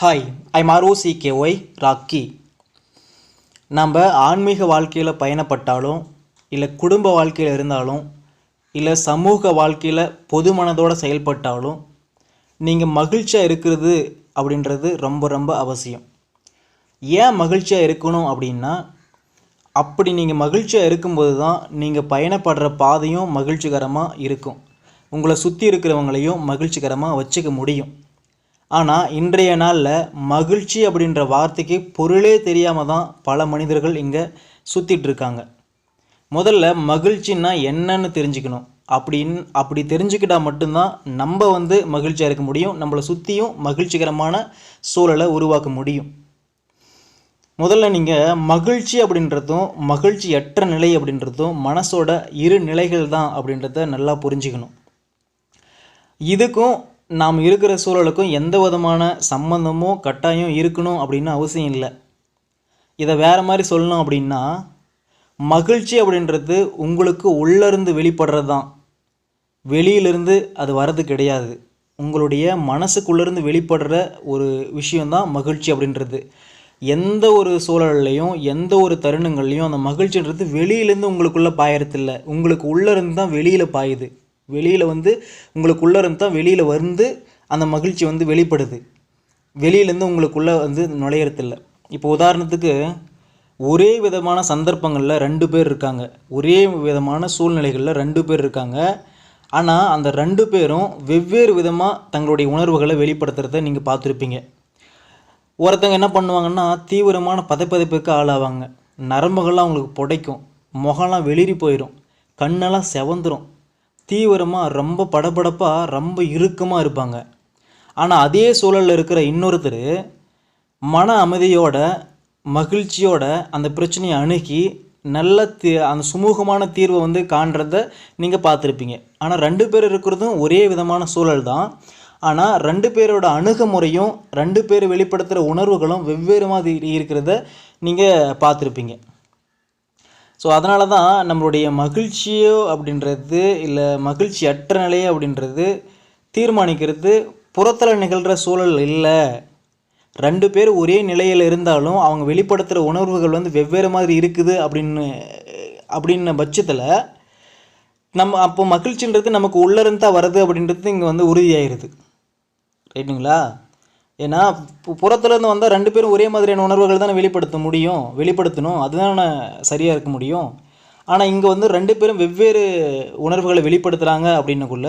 Hi I மாரோசி K Y Rocky நம்ம ஆன்மீக வாழ்க்கையில் பயணப்பட்டாலும் இல்லை குடும்ப வாழ்க்கையில் இருந்தாலும் இல்லை சமூக வாழ்க்கையில் பொது மனதோடு செயல்பட்டாலும் நீங்கள் மகிழ்ச்சியாக இருக்கிறது அப்படின்றது ரொம்ப ரொம்ப அவசியம். ஏன் மகிழ்ச்சியாக இருக்கணும் அப்படின்னா அப்படி நீங்கள் மகிழ்ச்சியாக இருக்கும்போது தான் நீங்கள் பயணப்படுற பாதையும் மகிழ்ச்சிகரமாக இருக்கும். உங்களை சுற்றி இருக்கிறவங்களையும் மகிழ்ச்சிகரமாக வச்சுக்க முடியும். ஆனால் இன்றைய நாளில் மகிழ்ச்சி அப்படின்ற வார்த்தைக்கு பொருளே தெரியாமல் தான் பல மனிதர்கள் இங்கே சுற்றிட்டு இருக்காங்க. முதல்ல மகிழ்ச்சின்னா என்னன்னு தெரிஞ்சுக்கணும். அப்படின்னு அப்படி தெரிஞ்சுக்கிட்டா மட்டும்தான் நம்ம வந்து மகிழ்ச்சியாக இருக்க முடியும் நம்மளை சுற்றியும் மகிழ்ச்சிகரமான சூழலை உருவாக்க முடியும். முதல்ல நீங்கள் மகிழ்ச்சி அப்படின்றதும் மகிழ்ச்சியற்ற நிலை அப்படின்றதும் மனசோட இரு நிலைகள் தான் அப்படின்றத நல்லா புரிஞ்சுக்கணும். இதுக்கும் நாம் இருக்கிற சூழலுக்கும் எந்த விதமான சம்பந்தமோ கட்டாயம் இருக்கணும் அப்படின்னு அவசியம் இல்லை. இதை வேறு மாதிரி சொல்லணும் அப்படின்னா மகிழ்ச்சி அப்படின்றது உங்களுக்கு உள்ளேருந்து வெளிப்படுறது தான். வெளியிலிருந்து அது வர்றது கிடையாது. உங்களுடைய மனசுக்குள்ளேருந்து வெளிப்படுற ஒரு விஷயந்தான் மகிழ்ச்சி அப்படின்றது. எந்த ஒரு சூழல்லையும் எந்த ஒரு தருணங்கள்லையும் அந்த மகிழ்ச்சின்றது வெளியிலேருந்து உங்களுக்குள்ளே பாயறதில்ல. உங்களுக்கு உள்ளேருந்து தான் வெளியில் பாயுது. வெளியில் வந்து உங்களுக்குள்ளே இருந்து தான் வெளியில் வந்து அந்த மகிழ்ச்சி வந்து வெளிப்படுது. வெளியிலேருந்து உங்களுக்குள்ளே வந்து நுழையறதில்ல. இப்போ உதாரணத்துக்கு ஒரே விதமான சந்தர்ப்பங்களில் ரெண்டு பேர் இருக்காங்க. ஒரே விதமான சூழ்நிலைகளில் ரெண்டு பேர் இருக்காங்க. ஆனால் அந்த ரெண்டு பேரும் வெவ்வேறு விதமாக தங்களுடைய உணர்வுகளை வெளிப்படுத்துறத நீங்கள் பார்த்துருப்பீங்க. ஒருத்தங்க என்ன பண்ணுவாங்கன்னா தீவிரமான பதைப்பதைப்புக்கு ஆளாவாங்க. நரம்புகள்லாம் அவங்களுக்கு புடைக்கும். முகம்லாம் வெளிரி போயிடும் கண்ணெல்லாம் செவந்துடும் தீவிரமாக ரொம்ப படபடப்பாக ரொம்ப இறுக்கமாக இருப்பாங்க. ஆனால் அதே சூழலில் இருக்கிற இன்னொருத்தர் மன அமைதியோட மகிழ்ச்சியோட அந்த பிரச்சனையை அணுகி நல்ல தீ அந்த சுமூகமான தீர்வை வந்து காண்றத நீங்கள் பார்த்துருப்பீங்க. ஆனால் ரெண்டு பேர் இருக்கிறதும் ஒரே விதமான சூழல் தான். ஆனால் ரெண்டு பேரோட அணுகுமுறையும் ரெண்டு பேர் வெளிப்படுத்துகிற உணர்வுகளும் வெவ்வேறு மாதிரி இருக்கிறத நீங்கள் பார்த்துருப்பீங்க. ஸோ அதனால தான் நம்மளுடைய மகிழ்ச்சியோ அப்படின்றது இல்லை மகிழ்ச்சி அற்ற நிலையோ அப்படின்றது தீர்மானிக்கிறது. புறத்தில் நிகழ்கிற சூழல் இல்லை. ரெண்டு பேர் ஒரே நிலையில் இருந்தாலும் அவங்க வெளிப்படுத்துகிற உணர்வுகள் வந்து வெவ்வேறு மாதிரி இருக்குது அப்படின்னு அப்படின்ன பட்சத்தில் நம்ம அப்போ மகிழ்ச்சின்றது நமக்கு உள்ளிருந்து தான் வருது அப்படின்றது இங்கே வந்து உறுதியாயிருது. ரைட்டுங்களா ஏன்னா புறத்துலேருந்து வந்தால் ரெண்டு பேரும் ஒரே மாதிரியான உணர்வுகள் தானே வெளிப்படுத்த முடியும் வெளிப்படுத்தணும். அதுதானே சரியாக இருக்க முடியும். ஆனால் இங்கே வந்து ரெண்டு பேரும் வெவ்வேறு உணர்வுகளை வெளிப்படுத்துகிறாங்க அப்படின்னக்குள்ள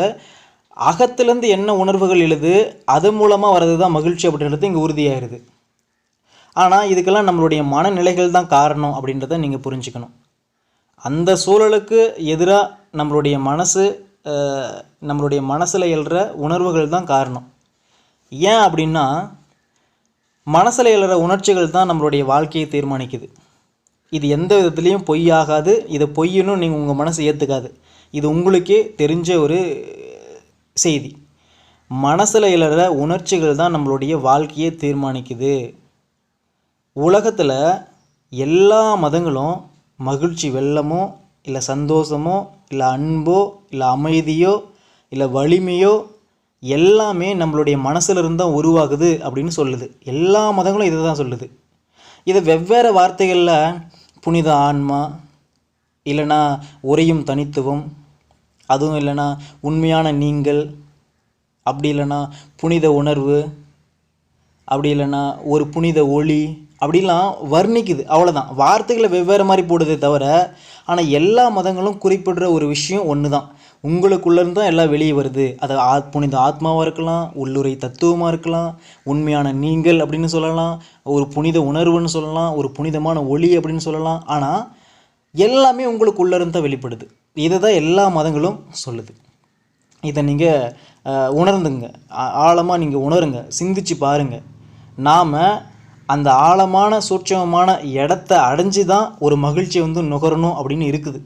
அகத்துலேருந்து என்ன உணர்வுகள் எழுது அது மூலமாக வர்றது தான் மகிழ்ச்சி அப்படின்றது இங்கே உறுதியாயிருது. ஆனால் இதுக்கெல்லாம் நம்மளுடைய மனநிலைகள் தான் காரணம் அப்படின்றத நீங்கள் புரிஞ்சுக்கணும். அந்த சூழலுக்கு எதிராக நம்மளுடைய மனசு நம்மளுடைய மனசில் எழுற உணர்வுகள் தான் காரணம். ஏன் அப்படின்னா மனசில் எழுற உணர்ச்சிகள் தான் நம்மளுடைய வாழ்க்கையை தீர்மானிக்குது. இது எந்த விதத்துலேயும் பொய்யாகாது இதை பொய்யணும் நீங்கள் உங்கள் மனசு ஏற்றுக்காது இது உங்களுக்கே தெரிஞ்ச ஒரு செய்தி. மனசில் எழுற உணர்ச்சிகள் தான் நம்மளுடைய வாழ்க்கையை தீர்மானிக்குது. உலகத்தில் எல்லா மதங்களும் மகிழ்ச்சி வெள்ளமோ இல்லை சந்தோஷமோ இல்லை அன்போ இல்லை அமைதியோ இல்லை வலிமையோ எல்லாமே நம்மளுடைய மனசில் இருந்தால் தான் உருவாகுது அப்படின்னு சொல்லுது. எல்லா மதங்களும் இதை தான் சொல்லுது. இதை வெவ்வேறு வார்த்தைகளில் புனித ஆன்மா இல்லைன்னா உரையும் தனித்துவம் அதுவும் இல்லைன்னா உண்மையான நீங்கள் அப்படி இல்லைன்னா புனித உணர்வு அப்படி இல்லைன்னா ஒரு புனித ஒளி அப்படிலாம் வர்ணிக்குது. அவ்வளோதான் வார்த்தைகளை வெவ்வேறு மாதிரி போடுதே தவிர ஆனால் எல்லா மதங்களும் குறிப்பிடுற ஒரு விஷயம் ஒன்று தான் உங்களுக்குள்ளேருந்து தான் எல்லாம் வெளியே வருது. அது ஆ புனித ஆத்மாவாக இருக்கலாம் உள்ளுரை தத்துவமாக இருக்கலாம் உண்மையான நீங்கள் அப்படின்னு சொல்லலாம் ஒரு புனித உணர்வுன்னு சொல்லலாம் ஒரு புனிதமான ஒளி அப்படின்னு சொல்லலாம். ஆனால் எல்லாமே உங்களுக்குள்ளேருந்து தான் வெளிப்படுது. இதை தான் எல்லா மதங்களும் சொல்லுது. இதை நீங்கள் உணர்ந்துங்க. ஆழமாக நீங்கள் உணருங்க. சிந்திச்சு பாருங்கள் நாம் அந்த ஆழமான சூட்சமமான இடத்த அடைஞ்சு தான் ஒரு மகிழ்ச்சியை வந்து நுகரணும் அப்படின்னு இருக்குது.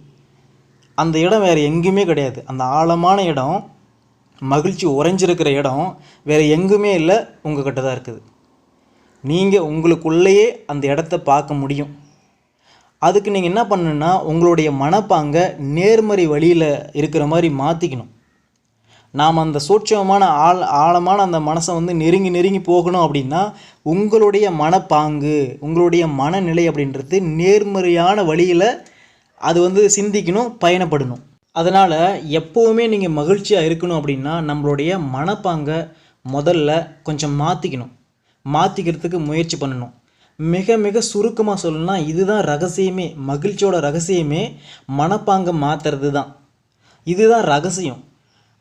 அந்த இடம் வேறு எங்கேயுமே கிடையாது. அந்த ஆழமான இடம் மகிழ்ச்சி உறைஞ்சிருக்கிற இடம் வேறு எங்குமே இல்லை உங்கள்கிட்ட தான் இருக்குது. நீங்கள் உங்களுக்குள்ளேயே அந்த இடத்த பார்க்க முடியும். அதுக்கு நீங்கள் என்ன பண்ணணுன்னா உங்களுடைய மனப்பாங்கை நேர்மறை வழியில் இருக்கிற மாதிரி மாற்றிக்கணும் நாம் அந்த சூட்சமான ஆழ் ஆழமான அந்த மனசை வந்து நெருங்கி நெருங்கி போகணும் அப்படின்னா உங்களுடைய மனப்பாங்கு உங்களுடைய மனநிலை அப்படின்றது நேர்மறையான வழியில் அது வந்து சிந்திக்கணும் பயணப்படணும். அதனால் எப்போவுமே நீங்கள் மகிழ்ச்சியாக இருக்கணும் அப்படின்னா நம்மளுடைய மனப்பாங்கை முதல்ல கொஞ்சம் மாற்றிக்கணும் மாற்றிக்கிறதுக்கு முயற்சி பண்ணணும். மிக மிக சுருக்கமாக சொல்லணும்னா இதுதான் ரகசியமே மகிழ்ச்சியோட ரகசியமே மனப்பாங்கை மாற்றுறது தான். இதுதான் ரகசியம்.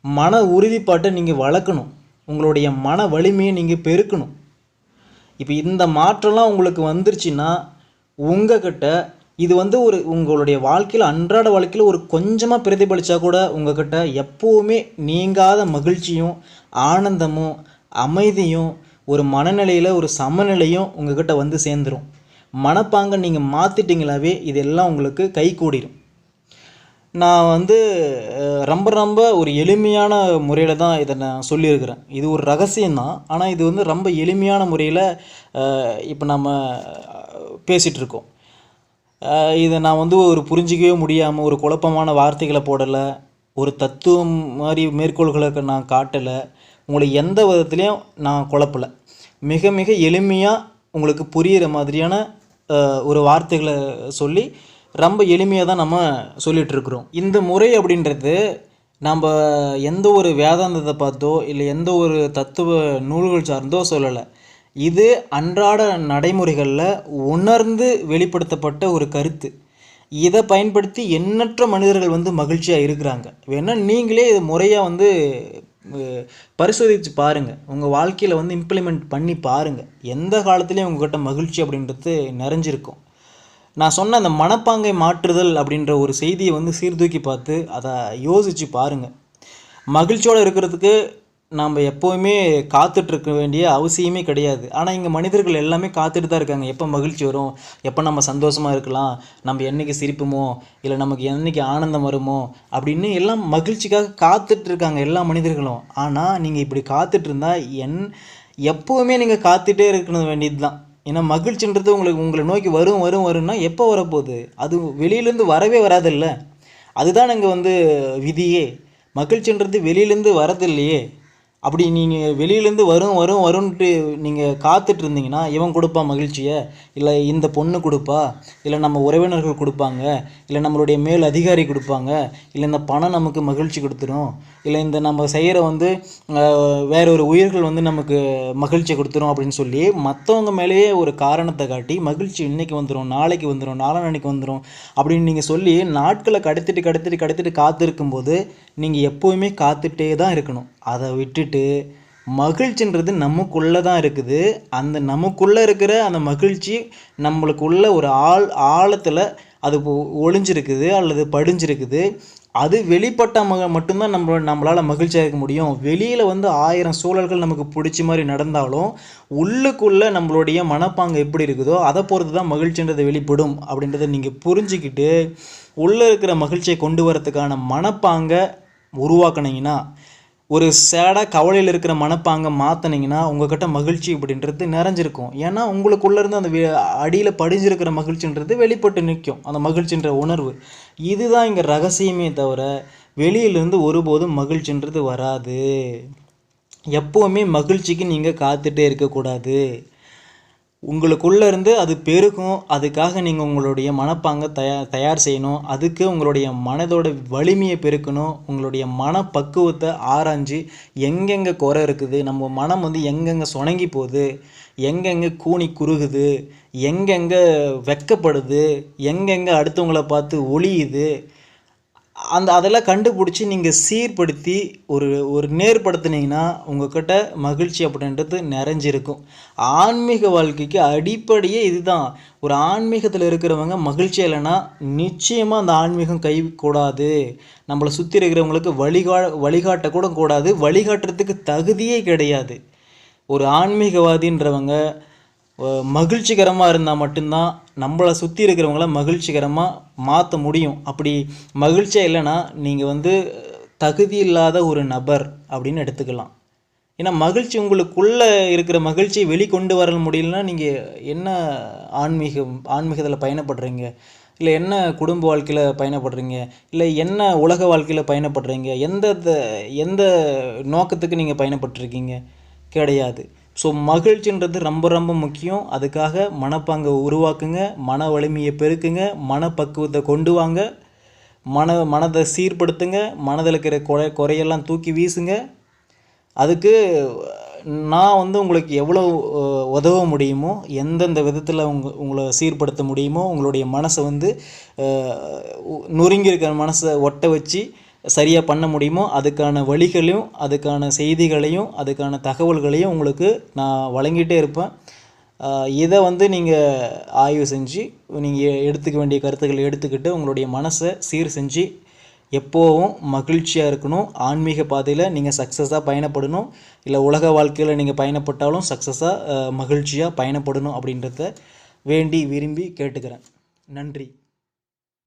மன உறுதிப்பாட்டை நீங்கள் வளர்க்கணும். உங்களுடைய மன வலிமையை நீங்கள் பெருக்கணும். இப்போ இந்த மாற்றம்லாம் உங்களுக்கு வந்துருச்சுன்னா உங்ககிட்ட இது வந்து ஒரு உங்களுடைய வாழ்க்கையில் அன்றாட வாழ்க்கையில் ஒரு கொஞ்சமாக பிரதிபலித்தா கூட உங்ககிட்ட எப்போவுமே நீங்காத மகிழ்ச்சியும் ஆனந்தமும் அமைதியும் ஒரு மனநிலையில் ஒரு சமநிலையும் உங்ககிட்ட வந்து சேர்ந்துடும் மனப்பாங்கை நீங்கள் மாற்றிட்டீங்களாவே இதெல்லாம் உங்களுக்கு கை கூடிரும். நான் வந்து ரொம்ப ரொம்ப ஒரு எளிமையான முறையில் தான் இதை நான் சொல்லியிருக்கிறேன். இது ஒரு ரகசியம்தான். ஆனால் இது வந்து ரொம்ப எளிமையான முறையில் இப்போ நம்ம பேசிகிட்ருக்கோம் இதை நான் வந்து ஒரு புரிஞ்சிக்கவே முடியாமல் ஒரு குழப்பமான வார்த்தைகளை போடலை ஒரு தத்துவம் மாதிரி மேற்கோள்களை நான் காட்டலை உங்களை எந்த விதத்துலேயும் நான் குழப்பலை. மிக மிக எளிமையாக உங்களுக்கு புரிகிற மாதிரியான ஒரு வார்த்தைகளை சொல்லி ரொம்ப எளிமையாக தான் நம்ம சொல்லிகிட்ருக்குறோம் இந்த முறை அப்படின்றது நம்ம எந்த ஒரு வேதாந்தத்தை பார்த்தோ இல்லை எந்த ஒரு தத்துவ நூல்கள் சார்ந்தோ சொல்லலை. இது அன்றாட நடைமுறைகளில் உணர்ந்து வெளிப்படுத்தப்பட்ட ஒரு கருத்து. இதை பயன்படுத்தி எண்ணற்ற மனிதர்கள் வந்து மகிழ்ச்சியாக இருக்கிறாங்க. வேணால் நீங்களே இது முறையாக வந்து பரிசோதித்து பாருங்கள் உங்கள் வாழ்க்கையில் வந்து இம்ப்ளிமெண்ட் பண்ணி பாருங்கள் எந்த காலத்துலேயும் உங்ககிட்ட மகிழ்ச்சி அப்படின்றது நிறைஞ்சிருக்கும். நான் சொன்ன அந்த மனப்பாங்கை மாற்றுதல் அப்படின்ற ஒரு செய்தியை வந்து சீர்தூக்கி பார்த்து அதை யோசித்து பாருங்கள் மகிழ்ச்சியோடு இருக்கிறதுக்கு நாம் எப்போவுமே காத்துட்ருக்க வேண்டிய அவசியமே கிடையாது. ஆனால் இங்கே மனிதர்கள் எல்லாமே காத்துட்டு தான் இருக்காங்க. எப்போ மகிழ்ச்சி வரும்? எப்போ நம்ம சந்தோஷமாக இருக்கலாம்? நம்ம என்னைக்கு சிரிப்புமோ? இல்லை நமக்கு என்னைக்கு ஆனந்தம் வருமோ? அப்படின்னு எல்லாம் மகிழ்ச்சிக்காக காத்துட்டு இருக்காங்க எல்லா மனிதர்களும். ஆனால் நீங்கள் இப்படி காத்துட்டு என் எப்போவுமே நீங்கள் காத்துட்டே இருக்கணும் வேண்டியது தான் ஏன்னா மகிழ்ச்சின்றது உங்களுக்கு உங்களை நோக்கி வரும் வரும் வரும்னா எப்போ வரப்போகுது? அது வெளியிலேருந்து வரவே வராதில்ல. அதுதான் நாங்கள் வந்து விதியே. மகிழ்ச்சின்றது வெளியிலேருந்து வரதில்லையே. அப்படி நீங்கள் வெளியிலேருந்து வரும் வரும் வரும்ன்ட்டு நீங்கள் காத்துட்டு இருந்தீங்கன்னா இவன் கொடுப்பான் மகிழ்ச்சியை? இல்லை இந்த பொண்ணு கொடுப்பா? இல்லை நம்ம உறவினர்கள் கொடுப்பாங்க? இல்லை நம்மளுடைய மேல் அதிகாரி கொடுப்பாங்க? இல்லை இந்த பணம் நமக்கு மகிழ்ச்சி கொடுத்துரும்? இல்லை இந்த நம்ம செய்கிற வந்து வேற ஒரு உயிர்கள் வந்து நமக்கு மகிழ்ச்சி கொடுத்துரும் அப்படின்னு சொல்லி மற்றவங்க மேலேயே ஒரு காரணத்தை காட்டி மகிழ்ச்சி இன்னைக்கு வந்துடும் நாளைக்கு வந்துடும் நாளான்னைக்கு வந்துடும் அப்படின்னு நீங்கள் சொல்லி நாட்களை கடத்திட்டு கடத்திட்டு கடத்திட்டு காத்திருக்கும்போது நீங்கள் எப்போவுமே காத்துட்டே தான் இருக்கணும். அதை விட்டுட்டு மகிழ்ச்சின்றது நமக்குள்ளே தான் இருக்குது. அந்த நமக்குள்ளே இருக்கிற அந்த மகிழ்ச்சி நம்மளுக்குள்ள ஒரு ஆள் ஆழத்தில் அது ஒளிஞ்சிருக்குது அல்லது படிஞ்சிருக்குது. அது வெளிப்பட்ட மக மட்டும்தான் நம்ம நம்மளால் மகிழ்ச்சியாக இருக்க முடியும். வெளியில் வந்து ஆயிரம் சூழல்கள் நமக்கு பிடிச்ச மாதிரி நடந்தாலும் உள்ளுக்குள்ளே நம்மளுடைய மனப்பாங்கு எப்படி இருக்குதோ அதை பொறுத்து தான் மகிழ்ச்சின்றது வெளிப்படும் அப்படின்றத நீங்கள் புரிஞ்சுக்கிட்டு உள்ளே இருக்கிற மகிழ்ச்சியை கொண்டு வரதுக்கான மனப்பாங்கை உருவாக்குனீங்கன்னா ஒரு சேடாக கவலையில் இருக்கிற மனப்பாங்கை மாற்றினீங்கன்னா உங்ககிட்ட மகிழ்ச்சி அப்படின்றது நிறைஞ்சிருக்கும். ஏன்னா உங்களுக்குள்ளேருந்து அந்த அடியில் படிஞ்சிருக்கிற மகிழ்ச்சின்றது வெளிப்பட்டு நிற்கும் அந்த மகிழ்ச்சின்ற உணர்வு. இதுதான் இங்கே ரகசியமே தவிர வெளியிலேருந்து ஒருபோதும் மகிழ்ச்சின்றது வராது. எப்போவுமே மகிழ்ச்சிக்கு நீங்கள் காத்துட்டே இருக்கக்கூடாது. உங்களுக்குள்ளே இருந்து அது பெருகும். அதுக்காக நீங்கள் உங்களுடைய மனப்பாங்கை தயா தயார் செய்யணும். அதுக்கு உங்களுடைய மனதோட வலிமையை பெருக்கணும். உங்களுடைய மனப்பக்குவத்தை ஆராய்ஞ்சு எங்கெங்கே குறை இருக்குது நம்ம மனம் வந்து எங்கெங்கே சுணங்கி போகுது எங்கெங்கே கூனி குறுகுது எங்கெங்கே வெக்கப்படுது எங்கெங்கே அடுத்தவங்கள பார்த்து ஒளியுது அந்த அதெல்லாம் கண்டுபிடிச்சி நீங்கள் சீர்படுத்தி ஒரு ஒரு நேர்படுத்துனீங்கன்னா உங்கள்கிட்ட மகிழ்ச்சி அப்படின்றது நிறைஞ்சிருக்கும். ஆன்மீக வாழ்க்கைக்கு அடிப்படையே இதுதான். ஒரு ஆன்மீகத்தில் இருக்கிறவங்க மகிழ்ச்சி இல்லைன்னா நிச்சயமாக அந்த ஆன்மீகம் கை கூடாது. நம்மளை சுற்றி இருக்கிறவங்களுக்கு வழிகா வழிகாட்ட கூட கூடாது. வழிகாட்டுறதுக்கு தகுதியே கிடையாது. ஒரு ஆன்மீகவாதின்றவங்க மகிழ்ச்சிகரமாக இருந்தால் மட்டும்தான் நம்மளை சுற்றி இருக்கிறவங்கள மகிழ்ச்சிகரமாக மாற்ற முடியும். அப்படி மகிழ்ச்சியாக இல்லைன்னா நீங்கள் வந்து தகுதி இல்லாத ஒரு நபர் அப்படின்னு எடுத்துக்கலாம். ஏன்னா மகிழ்ச்சி உங்களுக்குள்ளே இருக்கிற மகிழ்ச்சியை வெளிக்கொண்டு வர முடியலன்னா நீங்கள் என்ன ஆன்மீகம் ஆன்மீகத்தில் பயணப்படுறீங்க? இல்லை என்ன குடும்ப வாழ்க்கையில் பயணப்படுறீங்க? இல்லை என்ன உலக வாழ்க்கையில் பயணப்படுறீங்க? எந்த த- எந்த நோக்கத்துக்கு நீங்கள் பயணப்பட்டிருக்கீங்க? கிடையாது. ஸோ மகிழ்ச்சின்றது ரொம்ப ரொம்ப முக்கியம். அதுக்காக மனப்பாங்கை உருவாக்குங்க மன வலிமையை பெருக்குங்க மனப்பக்குவத்தை கொண்டு வாங்க மன மனதை சீர்படுத்துங்க மனதில் இருக்கிற குறை குறையெல்லாம் தூக்கி வீசுங்க. அதுக்கு நான் வந்து உங்களுக்கு எவ்வளோ உதவ முடியுமோ எந்தெந்த விதத்தில் உங்க உங்களை சீர்படுத்த முடியுமோ உங்களுடைய மனசை வந்து நொறுங்கியிருக்கிற நொறுங்கி இருக்கிற மனசை ஒட்ட வச்சு சரியாக பண்ண முடியுமோ அதுக்கான வழிகளையும் அதுக்கான செய்திகளையும் அதுக்கான தகவல்களையும் உங்களுக்கு நான் வழங்கிட்டே இருப்பேன். இதை வந்து நீங்கள் ஆய்வு செஞ்சு நீங்கள் எடுத்துக்க வேண்டிய கருத்துக்களை எடுத்துக்கிட்டு உங்களுடைய மனசை சீர் செஞ்சு எப்போவும் மகிழ்ச்சியாக இருக்கணும். ஆன்மீக பாதையில் நீங்கள் சக்ஸஸாக பயணப்படணும். இல்லை உலக வாழ்க்கையில் நீங்கள் பயணப்பட்டாலும் சக்ஸஸாக மகிழ்ச்சியாக பயணப்படணும் அப்படின்றத வேண்டி விரும்பி கேட்டுக்கிறேன். நன்றி.